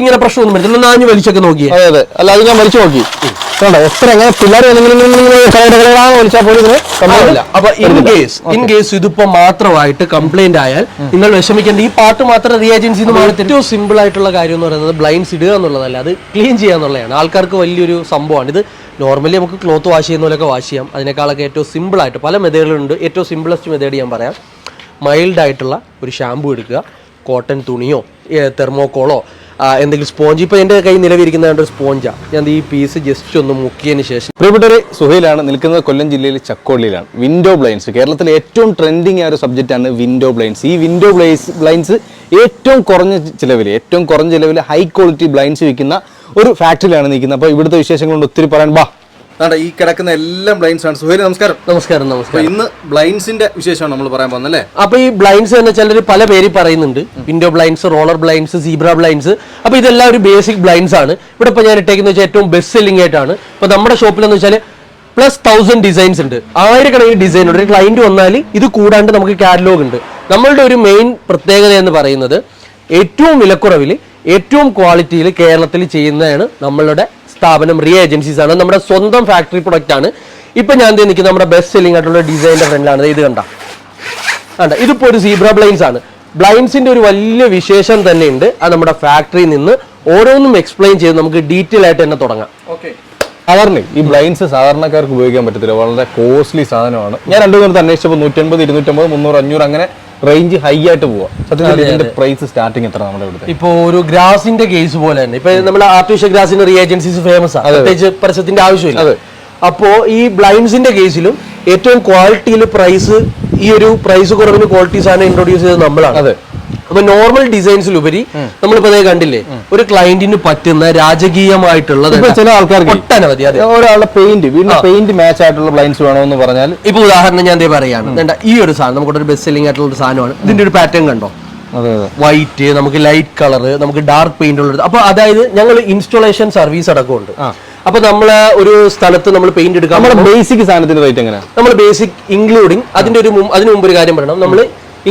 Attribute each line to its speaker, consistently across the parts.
Speaker 1: ഇങ്ങനെ പ്രശ്നമൊന്നും വരില്ല നാഞ്ഞു വലിച്ചൊക്കെ നോക്കി
Speaker 2: അതെ അതെ. അല്ല അത് ഞാൻ വലിച്ചു നോക്കി. കണ്ടോ? എത്ര എങ്ങനെ പിള്ളേർ വലിച്ചാൽ പോലും
Speaker 1: അപ്പൊ ഇൻ കേസ് ഇൻ കേസ് ഇതിപ്പോ മാത്രമായിട്ട് കംപ്ലൈന്റ് ആയാൽ നിങ്ങൾ വിഷമിക്കേണ്ട. ഈ പാട്ട് മാത്രം റിയാജൻസി ഏറ്റവും സിമ്പിൾ ആയിട്ടുള്ള കാര്യം എന്ന് പറയുന്നത് ബ്ലൈൻഡ്സ് ഇടുക എന്നുള്ളതല്ല. അത് ക്ലീൻ ചെയ്യുക എന്നുള്ളതാണ്. ആൾക്കാർക്ക് വലിയൊരു സംഭവമാണ്. ഇത് നോർമലി നമുക്ക് ക്ലോത്ത് വാഷ് ചെയ്യുന്ന പോലെയൊക്കെ വാഷ് ചെയ്യാം. അതിനേക്കാളൊക്കെ ഏറ്റവും സിമ്പിൾ ആയിട്ട് പല മെതേഡുകളുണ്ട്. ഏറ്റവും സിമ്പിളസ്റ്റ് മെതേഡ് ഞാൻ പറയാം. മൈൽഡ് ആയിട്ടുള്ള ഒരു ഷാമ്പു എടുക്കുക. കോട്ടൺ തുണിയോ തെർമോക്കോളോ എന്തെങ്കിലും സ്പോഞ്ച്. ഇപ്പോൾ എന്റെ കയ്യിൽ നിലവിരിക്കുന്ന ഒരു സ്പോഞ്ചാണ് ഞാൻ ഈ പീസ് ജസ്റ്റ് ഒന്ന് മുക്കിയതിന് ശേഷം.
Speaker 2: പ്രിയപ്പെട്ടവരെ സുഹൈലാണ് നിൽക്കുന്നത് കൊല്ലം ജില്ലയിൽ ചക്കോളിയിലാണ് വിൻഡോ ബ്ലൈൻസ് കേരളത്തിലെ ഏറ്റവും ട്രെൻഡിങ് ആയ ഒരു സബ്ജക്റ്റാണ് വിൻഡോ ബ്ലൈൻസ് ഈ വിൻഡോ ബ്ലൈൻസ് ബ്ലൈൻസ് ഏറ്റവും കുറഞ്ഞ ചിലവിൽ ഏറ്റവും കുറഞ്ഞ ചിലവിൽ ഹൈ ക്വാളിറ്റി ബ്ലൈൻസ് വിൽക്കുന്ന ഒരു ഫാക്ടറിയിലാണ് നിൽക്കുന്നത്. അപ്പോൾ ഇവിടുത്തെ വിശേഷങ്ങളുണ്ട്. ഒത്തിരി പറയാൻ ബാ അതാ ഈ കിടക്കുന്ന എല്ലാം ബ്ലൈൻസ് ആണ്. സുഹൈൽ നമസ്കാരം.
Speaker 1: നമസ്കാരം നമസ്കാരം.
Speaker 2: ഇന്ന് ബ്ലൈൻസിന്റെ വിശേഷമാണ് നമ്മൾ പറയാൻ പോകുന്നത് അല്ലേ?
Speaker 1: അപ്പൊ ഈ ബ്ലൈൻസ് എന്ന് ചിലർ പല പേര് പറയുന്നുണ്ട്. Window blinds roller blinds zebra blinds അപ്പൊ ഇതെല്ലാം ഒരു ബേസിക് ബ്ലൈൻസ് ആണ്. ഇവിടെ ഇപ്പൊ ഞാൻ ഇട്ടേക്കുന്ന വെച്ചാൽ ഏറ്റവും ബെസ്റ്റ് സെല്ലിംഗ് ആയിട്ടാണ്. ഇപ്പൊ നമ്മുടെ ഷോപ്പിൽ എന്ന് വെച്ചാൽ പ്ലസ് തൗസൻഡ് ഡിസൈൻസ് ഉണ്ട്. ആയിരക്കണക്കിന് ഡിസൈൻ ഉണ്ട്. ഒരു ക്ലയന്റ് വന്നാൽ ഇത് കൂടാണ്ട് നമുക്ക് കാറ്റലോഗ് ഉണ്ട്. നമ്മളുടെ ഒരു മെയിൻ പ്രത്യേകത എന്ന് പറയുന്നത് ഏറ്റവും വിലക്കുറവിൽ ഏറ്റവും ക്വാളിറ്റിയിൽ കേരളത്തിൽ ചെയ്യുന്നതാണ് നമ്മളുടെ സ്ഥാപനം റിയ ഏജൻസീസ് ആണ്. നമ്മുടെ സ്വന്തം ഫാക്ടറി പ്രൊഡക്റ്റ് ആണ്. ഇപ്പൊ ഞാൻ ദേ നിൽക്കുന്ന. നമ്മുടെ ബെസ്റ്റ് സെല്ലിംഗ് ആയിട്ടുള്ള ഡിസൈനിന്റെ ഫ്രണ്ടിലാണ് ഇത് കണ്ട. കണ്ട. ഇതിപ്പോ ഒരു സീബ്ര ബ്ലൈൻസ് ആണ്. ബ്ലൈൻസിന്റെ ഒരു വലിയ വിശേഷം തന്നെ ഉണ്ട് അത് നമ്മുടെ ഫാക്ടറിയിൽ നിന്ന് ഓരോന്നും എക്സ്പ്ലെയിൻ ചെയ്ത് നമുക്ക് ഡീറ്റെയിൽ ആയിട്ട് തന്നെ തുടങ്ങാം.
Speaker 2: സാധാരണ ഈ ബ്ലൈൻസ് സാധാരണക്കാർക്ക് ഉപയോഗിക്കാൻ പറ്റത്തില്ല. വളരെ കോസ്റ്റ്ലി സാധനമാണ്. ഞാൻ രണ്ടു നേരത്തെ അന്വേഷിച്ചപ്പോൾ നൂറ്റൻപത് ഇരുന്നൂറ്റമ്പത് മുന്നൂറ് അഞ്ഞൂറ് അങ്ങനെ റേഞ്ച് ഹൈ ആയിട്ട് പോവാം. സത്യത്തിൽ ഇതിന്റെ പ്രൈസ് സ്റ്റാർട്ടിംഗ് എത്ര നമ്മുടെ ഇവിടുത്തെ?
Speaker 1: ഇപ്പൊ ഒരു ഗ്രാസിന്റെ കേസ് പോലെ തന്നെ. ഇപ്പൊ നമ്മുടെ ആർട്ടിഫിഷ്യൽ ഗ്രാസിന്റെ റിയ ഏജൻസീസ് ഫേമസ് ആണ് പ്രത്യേകിച്ച് പരസ്യത്തിന്റെ ആവശ്യമില്ല. അപ്പോ ഈ ബ്ലൈൻഡ്സിന്റെ കേസിലും ഏറ്റവും ക്വാളിറ്റിയിൽ പ്രൈസ് ഈ ഒരു പ്രൈസ് കുറവിന് ക്വാളിറ്റി സാധനം ഇൻട്രൊഡ്യൂസ് ചെയ്തത് നമ്മളാണ്.
Speaker 2: അതെ.
Speaker 1: അപ്പൊ നോർമൽ ഡിസൈൻസിലുപരി നമ്മളിപ്പോ കണ്ടില്ലേ? ഒരു ക്ലയന്റിന് പറ്റുന്ന രാജകീയമായിട്ടുള്ളത്
Speaker 2: ഇപ്പൊ ചില ആൾക്കാർക്ക്
Speaker 1: ഒട്ടനവധി അതെ.
Speaker 2: ഒരാളുടെ പെയിന്റ് വീടിന്റെ പെയിന്റ് മാച്ച് ആയിട്ടുള്ള ബ്ലൈൻഡ്സ് വേണമെന്ന് പറഞ്ഞാൽ
Speaker 1: ഇപ്പൊ ഉദാഹരണം ഞാൻ പറയാണ്. വേണ്ട ഈ ഒരു സാധനം നമുക്ക് ഒരു ബെസ്റ്റ് സെല്ലിംഗ് ആയിട്ടുള്ള ഒരു സാധനമാണ്. ഇതിന്റെ ഒരു പാറ്റേൺ കണ്ടോ? വൈറ്റ് നമുക്ക് ലൈറ്റ് കളർ നമുക്ക് ഡാർക്ക് പെയിന്റ് ഉള്ളത് അപ്പൊ അതായത് ഞങ്ങൾ ഇൻസ്റ്റോളേഷൻ സർവീസ് അടക്കമുണ്ട്. അപ്പൊ നമ്മൾ ഒരു സ്ഥലത്ത് നമ്മൾ പെയിന്റ് എടുക്കാം
Speaker 2: നമ്മുടെ ബേസിക് സാധനത്തിന്റെ റേറ്റ് എങ്ങനെയാ?
Speaker 1: നമ്മൾ ബേസിക് ഇൻക്ലൂഡിങ് അതിന്റെ ഒരു അതിനു അതിന് മുമ്പ് ഒരു കാര്യം പറയണം. നമ്മൾ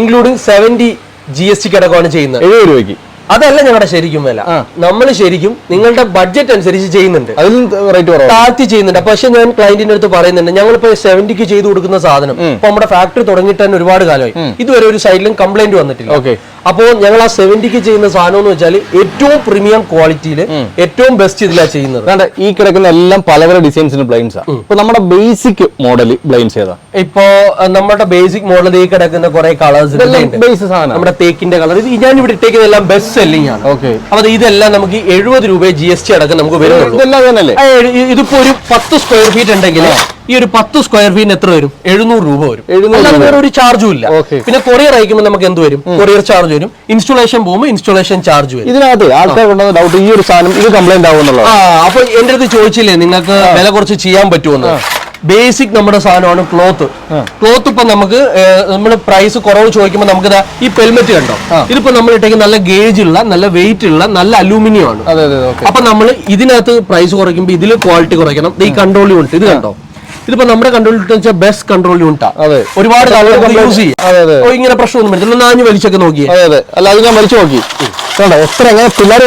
Speaker 1: including seventy G S T അടക്കമാണ് ചെയ്യുന്നത്.
Speaker 2: എഴുപത് രൂപയ്ക്ക്.
Speaker 1: അതല്ല ഞങ്ങളുടെ ശരിക്കും വില. നമ്മൾ ശരിക്കും നിങ്ങളുടെ ബഡ്ജറ്റ് അനുസരിച്ച് ചെയ്യുന്നുണ്ട്.
Speaker 2: റേറ്റ്
Speaker 1: താഴ്ത്തി ചെയ്യുന്നുണ്ട്. പക്ഷെ ഞാൻ ക്ലയന്റിന്റെ അടുത്ത് പറയുന്നുണ്ട് ഞങ്ങളിപ്പോ സെവന്റിക്ക് ചെയ്തു കൊടുക്കുന്ന സാധനം ഇപ്പൊ നമ്മുടെ ഫാക്ടറി തുടങ്ങിയിട്ട് തന്നെ ഒരുപാട് കാലമായി. ഇതുവരെ ഒരു സൈഡിലും കംപ്ലൈന്റ് വന്നിട്ടില്ല.
Speaker 2: ഓക്കെ
Speaker 1: അപ്പോൾ ഞങ്ങൾ ആ സെവന്റിക്ക് ചെയ്യുന്ന സാധനം എന്ന് വെച്ചാൽ ഏറ്റവും പ്രീമിയം ക്വാളിറ്റിയിൽ ഏറ്റവും ബെസ്റ്റ് ഇതിലാ ചെയ്യുന്നത്.
Speaker 2: കണ്ട ഈ കിടക്കുന്ന എല്ലാം പല പല ഡിസൈൻസിന് ബ്ലൈൻസ് ആണ് ഇപ്പൊ നമ്മുടെ ബേസിക് മോഡൽ ബ്ലൈൻസ് ഏതാ?
Speaker 1: ഇപ്പോ നമ്മുടെ ബേസിക് മോഡൽ ഈ കിടക്കുന്ന കുറെ കളേഴ്സ്
Speaker 2: ബേസ് സാധനം
Speaker 1: നമ്മുടെ തേക്കിന്റെ കളർ ഇത് ഞാൻ ഇവിടെ ഇട്ടേക്കുന്ന എല്ലാം ബെസ്റ്റ് സെല്ലിംഗ് ആണ്.
Speaker 2: ഓക്കെ.
Speaker 1: അപ്പൊ ഇതെല്ലാം നമുക്ക് എഴുപത് രൂപ ജി എസ് ടി അടക്കം നമുക്ക് വരുന്നുള്ളൂ.
Speaker 2: ഇതെല്ലാം തന്നെയല്ലേ
Speaker 1: ആ, ഇതിപ്പോ ഒരു പത്ത് സ്ക്വയർ ഫീറ്റ് ഉണ്ടെങ്കിൽ ഈ ഒരു പത്ത് സ്ക്വയർ ഫീറ്റിന് എത്ര വരും? എഴുന്നൂറ് രൂപ വരും.
Speaker 2: 700
Speaker 1: അല്ലാതെ വേറെ ഒരു ചാർജും ഇല്ല. പിന്നെ കൊറിയർ അയക്കുമ്പോൾ നമുക്ക് എന്ത് വരും? കൊറിയർ ചാർജ് വരും. ഇൻസ്റ്റോളേഷൻ പോകുമ്പോൾ ഇൻസ്റ്റോളേഷൻ ചാർജ് വരും.
Speaker 2: ഇതിനകത്ത് ആൾക്കാർ കൊണ്ടുവന്ന ഡൗട്ട് ഈ ഒരു സാധനം ഇത് കംപ്ലൈന്റ് ആവുന്നുള്ളത്
Speaker 1: ആ അപ്പൊ എന്റെ അടുത്ത് ചോദിച്ചില്ലേ നിങ്ങൾക്ക് വില കുറച്ച് ചെയ്യാൻ പറ്റുമെന്ന് ബേസിക് നമ്മുടെ സാധനമാണ് ക്ലോത്ത് ക്ലോത്ത് ഇപ്പൊ നമുക്ക് നമ്മൾ പ്രൈസ് കുറവ് ചോദിക്കുമ്പോൾ നമുക്ക് ഈ പെൽമെറ്റ് കണ്ടോ? ഇതിപ്പോ നമ്മൾ ഇട്ടേക്ക് നല്ല ഗേജ് ഉള്ള നല്ല വെയിറ്റ് ഉള്ള നല്ല അലൂമിനിയം ആണ്. അപ്പൊ നമ്മൾ ഇതിനകത്ത് പ്രൈസ് കുറയ്ക്കുമ്പോൾ ഇതിൽ ക്വാളിറ്റി കുറയ്ക്കണം. ഈ കൺട്രോൾ യൂണിറ്റ് ഇത് കണ്ടോ? ഇതിപ്പോ നമ്മുടെ കൺട്രോൾ യൂണിറ്റ് വെച്ചാൽ ബെസ്റ്റ് കൺട്രോൾ
Speaker 2: യൂണിറ്റാണ്.
Speaker 1: ഒരുപാട് യൂസ് ചെയ്യും. ഇങ്ങനെ പ്രശ്നമൊന്നും വരത്തില്ല നാഞ്ഞു വലിച്ചൊക്കെ നോക്കി
Speaker 2: അതെ അതെ. അല്ല അത് ഞാൻ വലിച്ചു നോക്കി. കണ്ടോ? എത്ര എങ്ങനെ പിള്ളേർ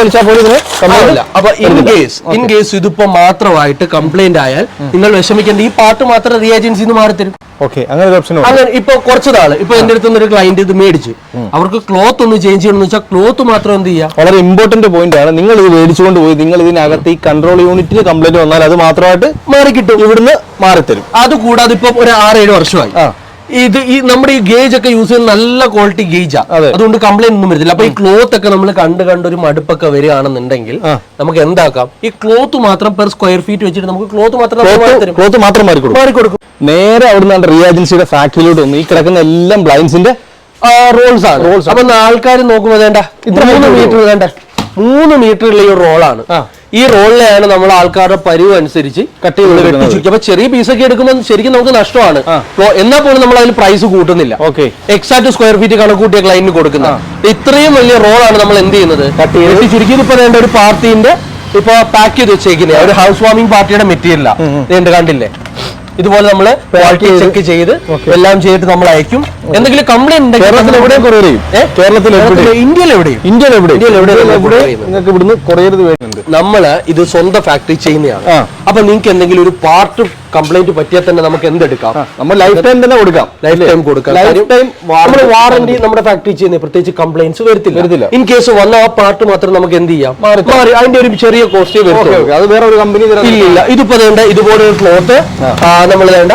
Speaker 2: വലിച്ചാൽ പോലും ഇതിന് complaint
Speaker 1: അതല്ല അപ്പൊ ഇൻ കേസ് ഇൻ കേസ് ഇതിപ്പോ മാത്രമായിട്ട് കംപ്ലൈന്റ് ആയാൽ നിങ്ങൾ വിഷമിക്കേണ്ട ഈ പാർട്ട് മാത്രം റീ ഏജൻസിന്ന് മാറിത്തരും.
Speaker 2: ഓക്കെ അങ്ങനെ ഒരു ഓപ്ഷൻ
Speaker 1: അങ്ങനെ ഇപ്പൊ കുറച്ച് നാൾ ഇപ്പൊ എന്റെ അടുത്ത് ഒരു ക്ലയന്റ് ഇത് മേടിച്ചു. അവർക്ക് ക്ലോത്ത് ഒന്ന് ചേഞ്ച് ചെയ്യണമെന്ന് വെച്ചാൽ ക്ലോത്ത് മാത്രം എന്ത് ചെയ്യാം?
Speaker 2: വളരെ ഇമ്പോർട്ടന്റ് പോയിന്റ് ആണ്. നിങ്ങൾ ഇത് മേടിച്ചുകൊണ്ട് പോയി നിങ്ങൾ ഇതിനകത്ത് ഈ കൺട്രോൾ യൂണിറ്റിന് കംപ്ലൈന്റ് വന്നാൽ അത് മാത്രമായിട്ട്
Speaker 1: മാറി കിട്ടും
Speaker 2: ഇവിടുന്ന് മാറിത്തരും.
Speaker 1: അത് കൂടാതെ ഇപ്പൊ ഒരു ആറേഴ് വർഷമായി. ഇത് ഈ നമ്മുടെ ഈ ഗേജ് ഒക്കെ യൂസ് ചെയ്യുന്ന നല്ല ക്വാളിറ്റി ഗേജാ
Speaker 2: ആണ്
Speaker 1: അതുകൊണ്ട് കംപ്ലൈന്റ് ഒന്നും വരത്തില്ല. അപ്പൊ ഈ ക്ലോത്ത് ഒക്കെ നമ്മൾ കണ്ട് കണ്ട് ഒരു മടുപ്പൊക്കെ വരികയാണെന്നുണ്ടെങ്കിൽ നമുക്ക് എന്താക്കാം? ഈ ക്ലോത്ത് മാത്രം പെർ സ്ക്വയർ ഫീറ്റ് വെച്ചിട്ട് നമുക്ക് ക്ലോത്ത് മാത്രം.
Speaker 2: ക്ലോത്ത് മാത്രം മാറിക്കൊടുക്കും.
Speaker 1: മാറിക്കൊടുക്കും.
Speaker 2: നേരെ അവിടുന്ന് റിയ ഏജൻസിയുടെ ഫാക്ടറിയിലോട്ട് വന്നു ഈ കിടക്കുന്ന എല്ലാം ബ്ലൈൻസിന്റെ
Speaker 1: റോൾസ് ആണ്.
Speaker 2: റോൾസ്
Speaker 1: അപ്പൊ ആൾക്കാർ നോക്കുമ്പോ വേണ്ട ഇത്ര മൂന്ന് മീറ്റർ വേണ്ട മൂന്ന് മീറ്ററുള്ള ഈ റോളാണ്. ഈ റോളിലെയാണ് നമ്മൾ ആൾക്കാരുടെ പരിവ് അനുസരിച്ച്
Speaker 2: കട്ട് ചെയ്ത്
Speaker 1: അപ്പൊ ചെറിയ പീസൊക്കെ എടുക്കുമ്പോൾ ശരിക്കും നമുക്ക് നഷ്ടമാണ്. എന്നാ എന്നാൽ പോലും നമ്മൾ അതിൽ പ്രൈസ് കൂട്ടുന്നില്ല.
Speaker 2: ഓക്കെ
Speaker 1: എക്സാക്ട് സ്ക്വയർ ഫീറ്റ് കണക്കൂട്ടിയ ക്ലൈന്റിന് കൊടുക്കുന്നത്. ഇത്രയും വലിയ റോളാണ് നമ്മൾ എന്ത് ചെയ്യുന്നത്?
Speaker 2: കട്ട് ചെയ്ത്
Speaker 1: വെട്ടി ചുരുക്കി ഇപ്പൊ വേണ്ട ഒരു പാർട്ടിന്റെ ഇപ്പൊ പാക്ക് ചെയ്ത് വെച്ചേക്കുന്നത് ഒരു ഹൗസ് വാമിംഗ് പാർട്ടിയുടെ മെറ്റീരിയലാ കണ്ടില്ലേ? ഇതുപോലെ നമ്മൾ ക്വാളിറ്റി ചെക്ക് ചെയ്ത് എല്ലാം ചെയ്തിട്ട് നമ്മൾ അയക്കും. എന്തെങ്കിലും കംപ്ലൈന്റ്
Speaker 2: കേരളത്തിൽ എവിടെയും കൊറിയർ ചെയ്യും കേരളത്തിൽ
Speaker 1: ഇന്ത്യയിൽ എവിടെയും?
Speaker 2: ഇന്ത്യയിൽ
Speaker 1: എവിടെയും?
Speaker 2: നിങ്ങൾക്ക് ഇവിടുന്ന് കൊറിയർ
Speaker 1: നമ്മൾ ഇത് സ്വന്തം ഫാക്ടറി ചെയ്യുന്നതാണ്. അപ്പൊ നിങ്ങൾക്ക് എന്തെങ്കിലും ഒരു പാർട്ട് കംപ്ലൈന്റ് പറ്റിയാൽ തന്നെ നമുക്ക് എന്തെടുക്കാം?
Speaker 2: നമ്മൾ ലൈഫ് ടൈം തന്നെ കൊടുക്കാം.
Speaker 1: ലൈഫ് ടൈം കൊടുക്കാം.
Speaker 2: ലൈഫ് ടൈം
Speaker 1: നമ്മൾ വാറന്റി നമ്മുടെ ഫാക്ടറി ചെയ്യുന്ന പ്രത്യേകിച്ച് കംപ്ലൈന്റ്സ്
Speaker 2: വരത്തില്ല.
Speaker 1: വരത്തില്ല. ഇൻ കേസ് വന്ന ആ പാർട്ട് മാത്രം നമുക്ക് എന്ത് ചെയ്യാം? മാറി അതിന്റെ ഒരു ചെറിയ കോസ്റ്റേ
Speaker 2: അത് വേറെ ഒരു കമ്പനി
Speaker 1: ഇല്ല ഇല്ല ഇതിപ്പോ വേണ്ട ഇതുപോലെ ഒരു ക്ലോത്ത് നമ്മൾ വേണ്ട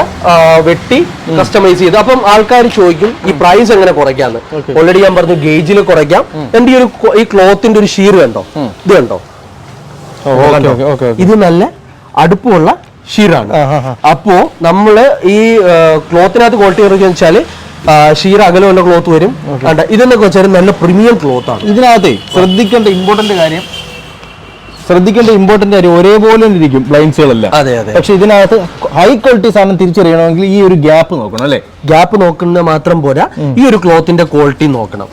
Speaker 1: വെട്ടി കസ്റ്റമൈസ് ചെയ്ത്. അപ്പം ആൾക്കാർ ചോദിക്കും ഈ പ്രൈസ് എങ്ങനെ കുറയ്ക്കാന്ന്? ഓൾറെഡി ഞാൻ പറഞ്ഞു ഗേജിൽ കുറയ്ക്കാം. എന്റെ ഈ ഒരു ഈ ക്ലോത്തിന്റെ ഒരു ഷീർ കണ്ടോ ഇത് കണ്ടോ ഇത് നല്ല അടുപ്പമുള്ള ഷീറാണ് അപ്പോ നമ്മൾ ഈ ക്ലോത്തിനകത്ത് ക്വാളിറ്റി എന്ന് വെച്ചാൽ ഷീർ അകലമുള്ള ക്ലോത്ത് വരും. കണ്ട? ഇതെന്നൊക്കെ വെച്ചാൽ നല്ല പ്രീമിയം ക്ലോത്ത് ആണ്.
Speaker 2: ഇതിനകത്തെ ശ്രദ്ധിക്കേണ്ട ഇമ്പോർട്ടന്റ് കാര്യം ശ്രദ്ധിക്കേണ്ട ഇമ്പോർട്ടന്റ് കാര്യം ഒരേപോലെ ഇരിക്കും ബ്ലൈൻസുകളെല്ലാം
Speaker 1: അതെ അതെ.
Speaker 2: പക്ഷെ ഇതിനകത്ത് ഹൈ ക്വാളിറ്റി സാധനം തിരിച്ചറിയണമെങ്കിൽ ഈ ഒരു ഗ്യാപ്പ് നോക്കണം അല്ലെ?
Speaker 1: ഗ്യാപ്പ് നോക്കുന്ന മാത്രം പോരാ ഈ ഒരു ക്ലോത്തിന്റെ ക്വാളിറ്റി നോക്കണം.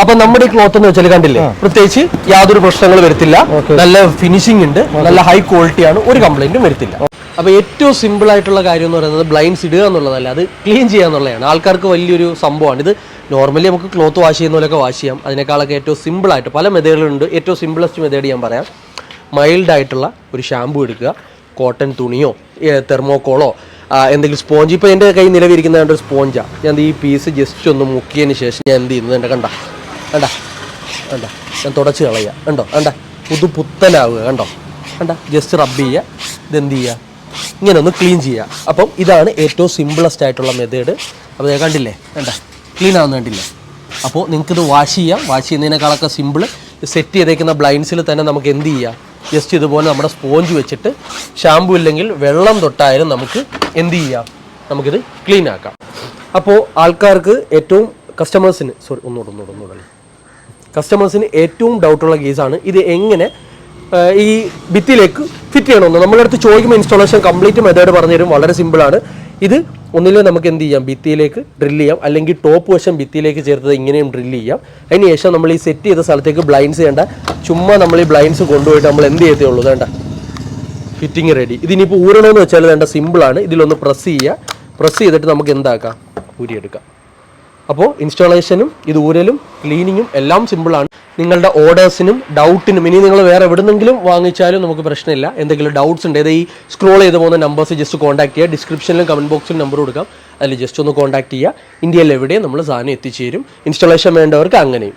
Speaker 1: അപ്പൊ നമ്മുടെ ഈ ക്ലോത്ത് എന്ന് വെച്ചാൽ കണ്ടില്ലേ പ്രത്യേകിച്ച് യാതൊരു പ്രശ്നങ്ങൾ വരത്തില്ല. നല്ല ഫിനിഷിംഗ് ഉണ്ട് നല്ല ഹൈ ക്വാളിറ്റിയാണ് ഒരു കംപ്ലൈന്റും വരത്തില്ല. അപ്പൊ ഏറ്റവും സിമ്പിൾ ആയിട്ടുള്ള കാര്യം എന്ന് പറയുന്നത് ബ്ലൈൻഡ്സ് ഇടുക എന്നുള്ളതല്ല അത് ക്ലീൻ ചെയ്യുക എന്നുള്ളതാണ്. ആൾക്കാർക്ക് വലിയൊരു സംഭവമാണ്. ഇത് നോർമലി നമുക്ക് ക്ലോത്ത് വാഷ് ചെയ്യുന്ന പോലെയൊക്കെ വാഷ് ചെയ്യാം. അതിനേക്കാളൊക്കെ ഏറ്റവും സിമ്പിൾ ആയിട്ട് പല മെതേഡുകളുണ്ട്. ഏറ്റവും സിമ്പിളസ്റ്റ് മെതേഡ് ഞാൻ പറയാം. മൈൽഡ് ആയിട്ടുള്ള ഒരു ഷാമ്പു എടുക്കുക. കോട്ടൺ തുണിയോ തെർമോക്കോളോ എന്തെങ്കിലും സ്പോഞ്ച് ഇപ്പോൾ എന്റെ കൈ നിലവിരിക്കുന്ന ഒരു സ്പോഞ്ചാണ് ഞാൻ ഈ പീസ് ജസ്റ്റ് ഒന്ന് മുക്കിയതിന് ശേഷം ഞാൻ എന്ത് ചെയ്യുന്നത്? എന്റെ കണ്ട? കണ്ട? വേണ്ട ഞാൻ തുടച്ച് കളയുക. കണ്ടോ? വേണ്ട പുതു പുത്തനാവുക കണ്ടോ? കണ്ട? ജസ്റ്റ് റബ്ബ് ചെയ്യുക. ഇതെന്ത് ചെയ്യുക? ഇങ്ങനെ ഒന്ന് ക്ലീൻ ചെയ്യുക. അപ്പം ഇതാണ് ഏറ്റവും സിമ്പിളസ്റ്റ് ആയിട്ടുള്ള മെത്തേഡ് അപ്പോൾ കണ്ടില്ലേ? കണ്ട? ക്ലീൻ ആവുന്ന കണ്ടില്ലേ? അപ്പോൾ നിങ്ങൾക്കിത് വാഷ് ചെയ്യാം. വാഷ് ചെയ്യുന്നതിനേക്കാളൊക്കെ സിമ്പിൾ സെറ്റ് ചെയ്തേക്കുന്ന ബ്ലൈൻഡ്സിൽ തന്നെ നമുക്ക് എന്ത് ചെയ്യാം? ജസ്റ്റ് ഇതുപോലെ നമ്മുടെ സ്പോഞ്ച് വെച്ചിട്ട് ഷാമ്പു ഇല്ലെങ്കിൽ വെള്ളം തൊട്ടായാലും നമുക്ക് എന്ത് ചെയ്യാം? നമുക്കിത് ക്ലീൻ ആക്കാം. അപ്പോൾ ആൾക്കാർക്ക് ഏറ്റവും കസ്റ്റമേഴ്സിന് സോറി ഒന്നുകൂടെ ഒന്നുകൂടെ ഒന്നുകൂടെ. കസ്റ്റമേഴ്സിന് ഏറ്റവും ഡൗട്ടുള്ള കേസാണ്. ഇത് എങ്ങനെ ഈ ഭിത്തിയിലേക്ക് ഫിറ്റ് ചെയ്യണമെന്ന്. നമ്മുടെ അടുത്ത് ചോദിക്കുമ്പോൾ ഇൻസ്റ്റാളേഷൻ കംപ്ലീറ്റ് മെത്തേഡ് പറഞ്ഞുതരും വളരെ സിമ്പിളാണ് ഇത് ഒന്നിലും നമുക്ക് എന്ത് ചെയ്യാം? ഭിത്തിയിലേക്ക് ഡ്രില്ല് ചെയ്യാം. അല്ലെങ്കിൽ ടോപ്പ് വശം ഭിത്തിയിലേക്ക് ചേർത്തത് ഇങ്ങനെയും ഡ്രില്ല് ചെയ്യാം. അതിന് ശേഷം നമ്മൾ ഈ സെറ്റ് ചെയ്ത സ്ഥലത്തേക്ക് ബ്ലൈൻഡ്സ് ചെയ്യേണ്ട ചുമ്മാ നമ്മൾ ഈ ബ്ലൈൻഡ്സ് കൊണ്ടുപോയിട്ട് നമ്മൾ എന്ത് ചെയ്തേ ഉള്ളൂ? വേണ്ട. ഫിറ്റിംഗ് റെഡി ഇതിനിപ്പോൾ ഊരണമെന്ന് വെച്ചാൽ വേണ്ട സിമ്പിളാണ് ഇതിലൊന്ന് പ്രസ് ചെയ്യുക. പ്രസ് ചെയ്തിട്ട് നമുക്ക് എന്താക്കാം? ഊരിയെടുക്കാം. അപ്പോൾ ഇൻസ്റ്റാളേഷനും ഇത് ഊരലും ക്ലീനിങ്ങും എല്ലാം സിമ്പിളാണ് നിങ്ങളുടെ ഓർഡേഴ്സിനും ഡൗട്ടിനും ഇനി നിങ്ങൾ വേറെ എവിടുന്നെങ്കിലും വാങ്ങിച്ചാലും നമുക്ക് പ്രശ്നമില്ല. എന്തെങ്കിലും ഡൗട്ട്സ് ഉണ്ട് ഈ സ്ക്രോൾ ചെയ്ത് പോകുന്ന നമ്പേഴ്സ് ജസ്റ്റ് കോൺടാക്ട് ചെയ്യുക. ഡിസ്ക്രിപ്ഷനിലും കമന്റ് ബോക്സിൽ നമ്പർ കൊടുക്കാം. അതിൽ ജസ്റ്റ് ഒന്ന് കോൺടാക്ട് ചെയ്യുക. ഇന്ത്യയിൽ എവിടെയും നമ്മൾ സാധനം എത്തിച്ചേരും. ഇൻസ്റ്റാളേഷൻ വേണ്ടവർക്ക് അങ്ങനെയും.